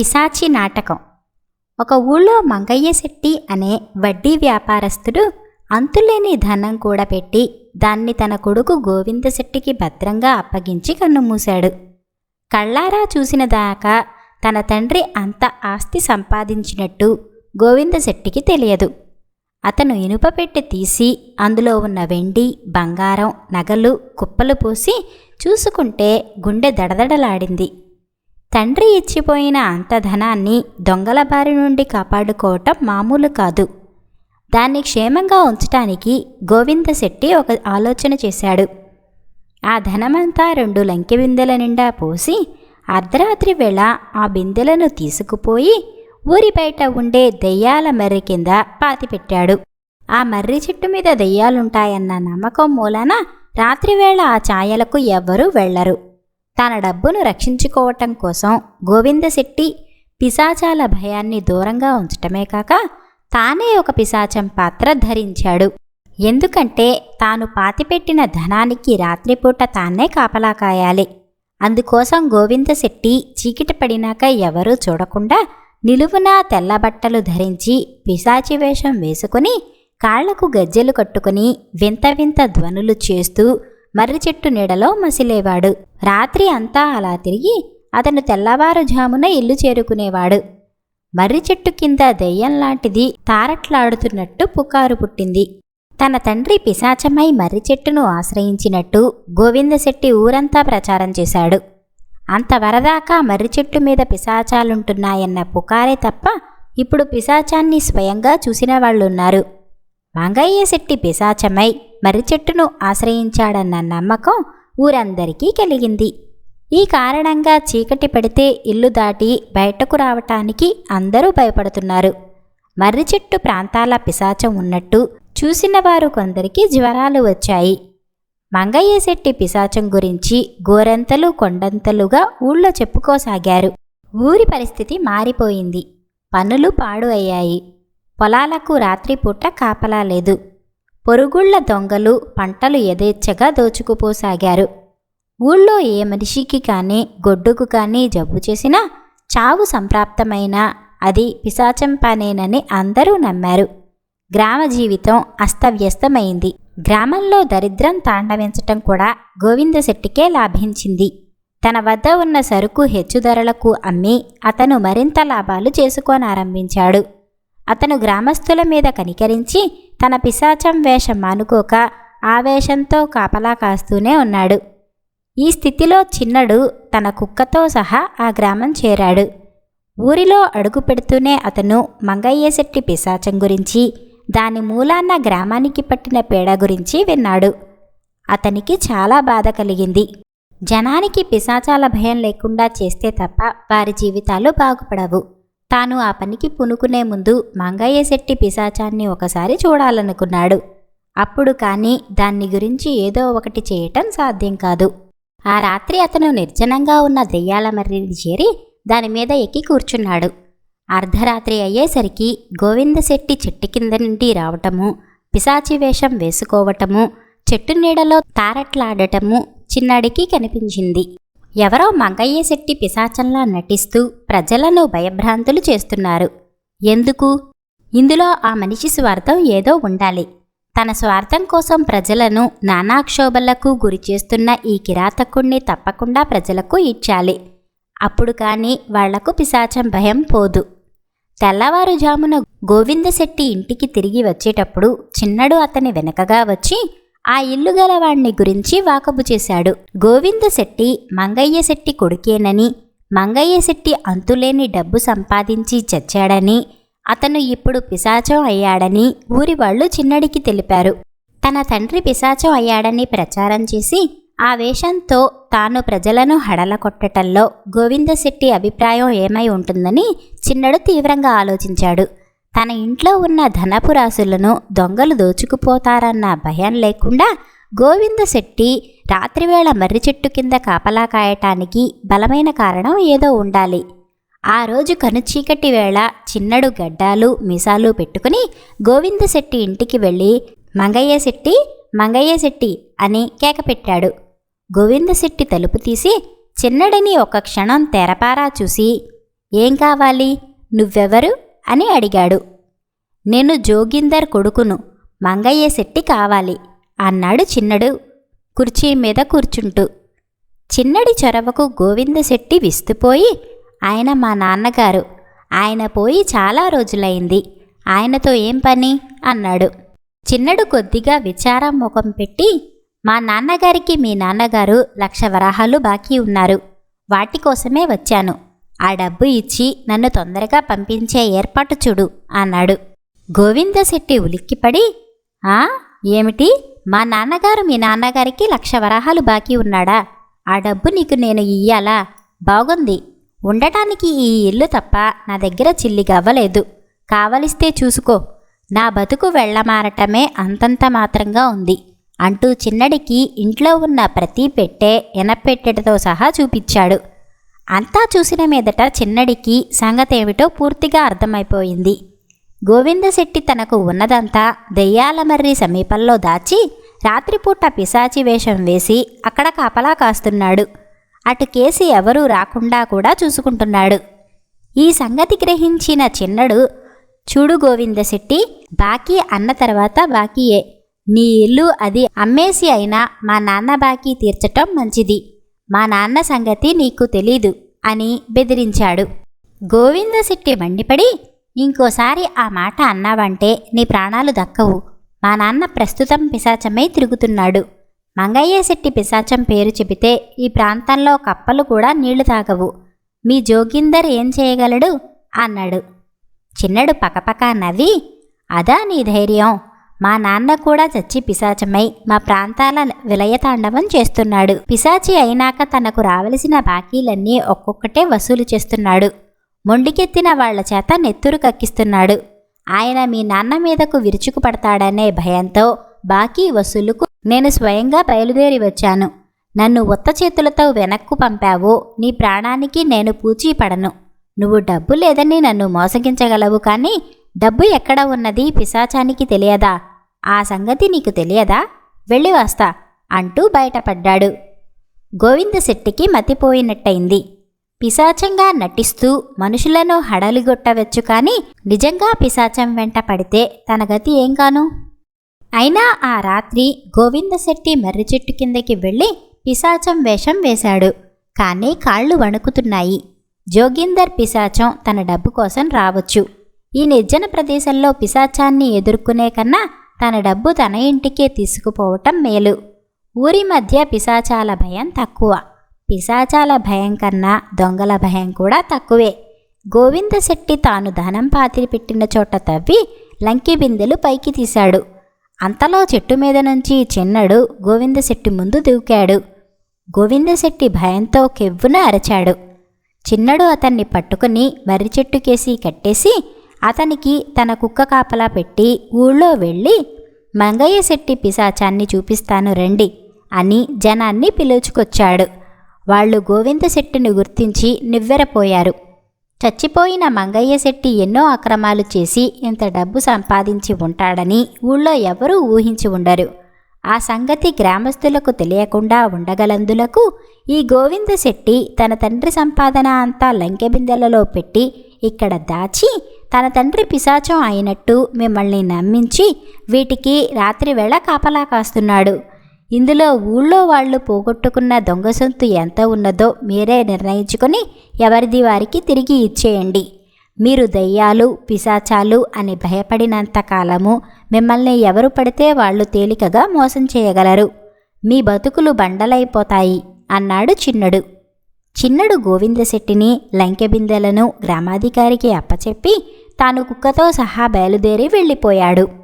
పిశాచి నాటకం. ఒక ఊళ్ళో మంగయ్య శెట్టి అనే వడ్డీ వ్యాపారస్తుడు అంతులేని ధనం కూడా పెట్టి దాన్ని తన కొడుకు గోవింద శెట్టికి భద్రంగా అప్పగించి కన్నుమూశాడు. కళ్ళారా చూసిన దాకా తన తండ్రి అంత ఆస్తి సంపాదించినట్టు గోవింద శెట్టికి తెలియదు. అతను ఇనుప పెట్టె తీసి అందులో ఉన్న వెండి బంగారం నగలు కుప్పలు పోసి చూసుకుంటే గుండె దడదడలాడింది. తండ్రి ఇచ్చిపోయిన అంత ధనాన్ని దొంగల బారి నుండి కాపాడుకోవటం మామూలు కాదు. దాన్ని క్షేమంగా ఉంచటానికి గోవింద శెట్టి ఒక ఆలోచన చేశాడు. ఆ ధనమంతా రెండు లంకె బిందెల నిండా పోసి అర్ధరాత్రి వేళ ఆ బిందెలను తీసుకుపోయి ఊరి బయట ఉండే దెయ్యాల మర్రి కింద పాతిపెట్టాడు ఆ మర్రి చెట్టు మీద దెయ్యాలుంటాయన్న నమ్మకం మూలన రాత్రివేళ ఆ ఛాయలకు ఎవ్వరూ వెళ్ళరు తన డబ్బును రక్షించుకోవటం కోసం గోవిందశెట్టి పిశాచాల భయాన్ని దూరంగా ఉంచటమే కాక తానే ఒక పిశాచం పాత్ర ధరించాడు. ఎందుకంటే తాను పాతిపెట్టిన ధనానికి రాత్రిపూట తానే కాపలా కాయాలి. అందుకోసం గోవిందశెట్టి చీకటి పడినాక ఎవరూ చూడకుండా నిలువునా తెల్లబట్టలు ధరించి పిశాచి వేషం వేసుకుని కాళ్ళకు గజ్జెలు కట్టుకుని వింత వింత ధ్వనులు చేస్తూ మర్రి చెట్టు నీడలో మసిలేవాడు. రాత్రి అంతా అలా తిరిగి అతను తెల్లవారుజామున ఇల్లు చేరుకునేవాడు. మర్రి చెట్టు కింద దెయ్యం లాంటిది తారట్లాడుతున్నట్టు పుకారు పుట్టింది. తన తండ్రి పిశాచమై మర్రి చెట్టును ఆశ్రయించినట్టు గోవిందశెట్టి ఊరంతా ప్రచారం చేశాడు. అంతవరదాకా మర్రి చెట్టు మీద పిశాచాలుంటున్నాయన్న పుకారే తప్ప ఇప్పుడు పిశాచాన్ని స్వయంగా చూసిన వాళ్ళున్నారు. మంగయ్య శెట్టి పిశాచమై మర్రి చెట్టును ఆశ్రయించాడన్న నమ్మకం ఊరందరికీ కలిగింది. ఈ కారణంగా చీకటి పడితే ఇల్లు దాటి బయటకు రావటానికి అందరూ భయపడుతున్నారు. మర్రి చెట్టు ప్రాంతాల పిశాచం ఉన్నట్టు చూసిన వారు కొందరికి జ్వరాలు వచ్చాయి. మంగయ్య శెట్టి పిశాచం గురించి గోరంతలు కొండంతలుగా ఊళ్ళో చెప్పుకోసాగారు. ఊరి పరిస్థితి మారిపోయింది. పనులు పాడు అయ్యాయి. పొలాలకు రాత్రిపూట కాపలా లేదు పొరుగుళ్ళ దొంగలు పంటలు యథేచ్ఛగా దోచుకుపోసాగారు. ఊళ్ళో ఏ మనిషికి కానీ గొడ్డుకు కానీ జబ్బు చేసినా చావు సంప్రాప్తమైనా అది పిశాచం పనేనని అందరూ నమ్మారు. గ్రామ జీవితం అస్తవ్యస్తమైంది. గ్రామంలో దరిద్రం తాండవించటం కూడా గోవిందశెట్టికే లాభించింది. తన వద్ద ఉన్న సరుకు హెచ్చు ధరలకు అమ్మి అతను మరింత లాభాలు చేసుకోనారంభించాడు. అతను గ్రామస్తుల మీద కనికరించి తన పిశాచం వేషం మానుకోక ఆవేశంతో కాపలా కాస్తూనే ఉన్నాడు. ఈ స్థితిలో చిన్నడు తన కుక్కతో సహా ఆ గ్రామం చేరాడు. ఊరిలో అడుగు పెడుతూనే అతను మంగయ్యశెట్టి పిశాచం గురించి దాని మూలాన్న గ్రామానికి పట్టిన పేడ గురించి విన్నాడు. అతనికి చాలా బాధ కలిగింది. జనానికి పిశాచాల భయం లేకుండా చేస్తే తప్ప వారి జీవితాలు బాగుపడవు. తాను ఆ పనికి పునుకునే ముందు మంగయ్య శెట్టి పిశాచాన్ని ఒకసారి చూడాలనుకున్నాడు. అప్పుడు కానీ దాన్ని గురించి ఏదో ఒకటి చేయటం సాధ్యం కాదు. ఆ రాత్రి అతను నిర్జనంగా ఉన్న దెయ్యాల మర్రిని చేరి దాని మీద ఎక్కి కూర్చున్నాడు. అర్ధరాత్రి అయ్యేసరికి గోవిందశెట్టి చెట్టు కింద నుండి రావటము పిశాచి వేషం వేసుకోవటము చెట్టు నీడలో తారట్లాడటము చిన్నాడికి కనిపించింది. ఎవరో మంగయ్య శెట్టి పిశాచంలా నటిస్తూ ప్రజలను భయభ్రాంతులు చేస్తున్నారు. ఎందుకు? ఇందులో ఆ మనిషి స్వార్థం ఏదో ఉండాలి. తన స్వార్థం కోసం ప్రజలను నానాక్షోభలకు గురి చేస్తున్న ఈ కిరాతకుణ్ణి తప్పకుండా ప్రజలకు ఇచ్చాలి. అప్పుడు కానీ వాళ్ళకు పిశాచం భయం పోదు. తెల్లవారుజామున గోవిందశెట్టి ఇంటికి తిరిగి వచ్చేటప్పుడు చిన్నడు అతని వెనకగా వచ్చి ఆ ఇల్లు గలవాణ్ణి గురించి వాకబు చేశాడు. గోవిందశెట్టి మంగయ్యశెట్టి కొడుకేనని మంగయ్యశెట్టి అంతులేని డబ్బు సంపాదించి చచ్చాడని అతను ఇప్పుడు పిశాచం అయ్యాడని ఊరి వాళ్ళు చిన్నడికి తెలిపారు. తన తండ్రి పిశాచం అయ్యాడని ప్రచారం చేసి ఆ వేషంతో తాను ప్రజలను హడలకొట్టటంలో గోవిందశెట్టి అభిప్రాయం ఏమై ఉంటుందని చిన్నడు తీవ్రంగా ఆలోచించాడు. తన ఇంట్లో ఉన్న ధనపు రాసులను దొంగలు దోచుకుపోతారన్న భయం లేకుండా గోవిందశెట్టి రాత్రివేళ మర్రి చెట్టు కింద కాపలా కాయటానికి బలమైన కారణం ఏదో ఉండాలి. ఆ రోజు కనుచీకటి వేళ చిన్నడు గడ్డాలు మీసాలు పెట్టుకుని గోవిందశెట్టి ఇంటికి వెళ్ళి మంగయ్య శెట్టి మంగయ్య శెట్టి అని కేకపెట్టాడు గోవిందశెట్టి తలుపు తీసి చిన్నడిని ఒక క్షణం తెరపారా చూసి ఏం కావాలి? నువ్వెవరు? అని అడిగాడు. నేను జోగిందర్ కొడుకును మంగయ్య శెట్టి కావాలి అన్నాడు చిన్నడు కుర్చీ మీద కూర్చుంటూ. చిన్నడి చొరవకు గోవిందశెట్టి విస్తుపోయి ఆయన మా నాన్నగారు ఆయన పోయి చాలా రోజులైంది ఆయనతో ఏం పని? అన్నాడు. చిన్నడు కొద్దిగా విచారం ముఖం పెట్టి మా నాన్నగారికి మీ నాన్నగారు లక్ష వరాహాలు బాకీ ఉన్నారు వాటి కోసమే వచ్చాను ఆ డబ్బు ఇచ్చి నన్ను తొందరగా పంపించే ఏర్పాటు చూడు అన్నాడు. గోవిందశెట్టి ఉలిక్కిపడి ఆ? ఏమిటి? మా నాన్నగారు మీ నాన్నగారికి లక్ష వరాహాలు బాకీ ఉన్నాడా? ఆ డబ్బు నీకు నేను ఇయ్యాలా? బాగుంది. ఉండటానికి ఈ ఇల్లు తప్ప నా దగ్గర చిల్లిగవ్వలేదు కావలిస్తే చూసుకో. నా బతుకు వెళ్ళమారటమే అంతంత మాత్రంగా ఉంది అంటూ చిన్నడికి ఇంట్లో ఉన్న ప్రతి పెట్టె ఎనపెట్టెతో సహా చూపించాడు. అంతా చూసిన మీదట చిన్నడికి సంగతేమిటో పూర్తిగా అర్థమైపోయింది. గోవిందశెట్టి తనకు ఉన్నదంతా దెయ్యాలమర్రి సమీపంలో దాచి రాత్రిపూట పిశాచి వేషం వేసి అక్కడ కాపలా కాస్తున్నాడు. అటు కేసి ఎవరూ రాకుండా కూడా చూసుకుంటున్నాడు. ఈ సంగతి గ్రహించిన చిన్నడు చూడు గోవిందశెట్టి బాకీ అన్న తర్వాత బాకీయే. నీ ఇల్లు అది అమ్మేసి అయినా మా నాన్న బాకీ తీర్చటం మంచిది. మా నాన్న సంగతి నీకు తెలీదు అని బెదిరించాడు. గోవిందశెట్టి మండిపడి ఇంకోసారి ఆ మాట అన్నావంటే నీ ప్రాణాలు దక్కవు. మా నాన్న ప్రస్తుతం పిశాచమై తిరుగుతున్నాడు. మంగయ్య శెట్టి పిశాచం పేరు చెబితే ఈ ప్రాంతంలో కప్పలు కూడా నీళ్ళు తాగవు. మీ జోగిందర్ ఏం చేయగలడు? అన్నాడు. చిన్నడు పకపక నవ్వి అదా నీ ధైర్యం? మా నాన్న కూడా చచ్చి పిశాచమై మా ప్రాంతాల విలయతాండవం చేస్తున్నాడు. పిశాచి అయినాక తనకు రావలసిన బాకీలన్నీ ఒక్కొక్కటే వసూలు చేస్తున్నాడు. మొండికెత్తిన వాళ్ళ చేత నెత్తురు కక్కిస్తున్నాడు. ఆయన మీ నాన్న మీదకు విరుచుకు పడతాడనే భయంతో బాకీ వసూలుకు నేను స్వయంగా బయలుదేరి వచ్చాను. నన్ను ఉత్త చేతులతో వెనక్కు పంపావు. నీ ప్రాణానికి నేను పూచీ పడను నువ్వు డబ్బు లేదని నన్ను మోసగించగలవు కానీ డబ్బు ఎక్కడ ఉన్నది పిశాచానికి తెలియదా? ఆ సంగతి నీకు తెలియదా? వెళ్ళి వస్తా అంటూ బయటపడ్డాడు. గోవిందశెట్టికి మతిపోయినట్టయింది పిశాచంగా నటిస్తూ మనుషులను హడలిగొట్టవచ్చు కానీ నిజంగా పిశాచం వెంట పడితే తన గతి ఏం కాను అయినా ఆ రాత్రి గోవిందశెట్టి మర్రి చెట్టు కిందకి వెళ్ళి పిశాచం వేషం వేశాడు. కానీ కాళ్ళు వణుకుతున్నాయి. జోగిందర్ పిశాచం తన డబ్బు కోసం రావచ్చు. ఈ నిర్జన ప్రదేశంలో పిశాచాన్ని ఎదుర్కొనే కన్నా తన డబ్బు తన ఇంటికే తీసుకుపోవటం మేలు. ఊరి మధ్య పిశాచాల భయం తక్కువ. పిశాచాల భయం కన్నా దొంగల భయం కూడా తక్కువే. గోవిందశెట్టి తాను ధనం పాతిరి పెట్టిన చోట తవ్వి లంకి బిందెలు పైకి తీశాడు. అంతలో చెట్టు మీద నుంచి చిన్నడు గోవిందశెట్టి ముందు దూకాడు. గోవిందశెట్టి భయంతో కెవ్వున అరచాడు. చిన్నడు అతన్ని పట్టుకుని మర్రి చెట్టుకేసి కట్టేసి అతనికి తన కుక్క కాపలా పెట్టి ఊళ్ళో వెళ్ళి మంగయ్య శెట్టి పిశాచాన్ని చూపిస్తాను రండి అని జనాన్ని పిలుచుకొచ్చాడు. వాళ్ళు గోవిందశెట్టిని గుర్తించి నివ్వెరపోయారు. చచ్చిపోయిన మంగయ్య శెట్టి ఎన్నో అక్రమాలు చేసి ఇంత డబ్బు సంపాదించి ఉంటాడని ఊళ్ళో ఎవరూ ఊహించి ఉండరు. ఆ సంగతి గ్రామస్తులకు తెలియకుండా ఉండగలందులకు ఈ గోవింద శెట్టి తన తండ్రి సంపాదన అంతా లంకెబిందెలలో పెట్టి ఇక్కడ దాచి తన తండ్రి పిశాచం అయినట్టు మిమ్మల్ని నమ్మించి వీటికి రాత్రివేళ కాపలా కాస్తున్నాడు. ఇందులో ఊళ్ళో వాళ్ళు పోగొట్టుకున్న దొంగ సొంతు ఎంత ఉన్నదో మీరే నిర్ణయించుకొని ఎవరిది వారికి తిరిగి ఇచ్చేయండి. మీరు దయ్యాలు పిశాచాలు అని భయపడినంత కాలము మిమ్మల్ని ఎవరు పడితే వాళ్ళు తేలికగా మోసం చేయగలరు. మీ బతుకులు బండలైపోతాయి అన్నాడు చిన్నడు. చిన్నడు గోవిందశెట్టిని లంకెబిందెలను గ్రామాధికారికి అప్పచెప్పి తాను కుక్కతో సహా బయలుదేరి వెళ్ళిపోయాడు.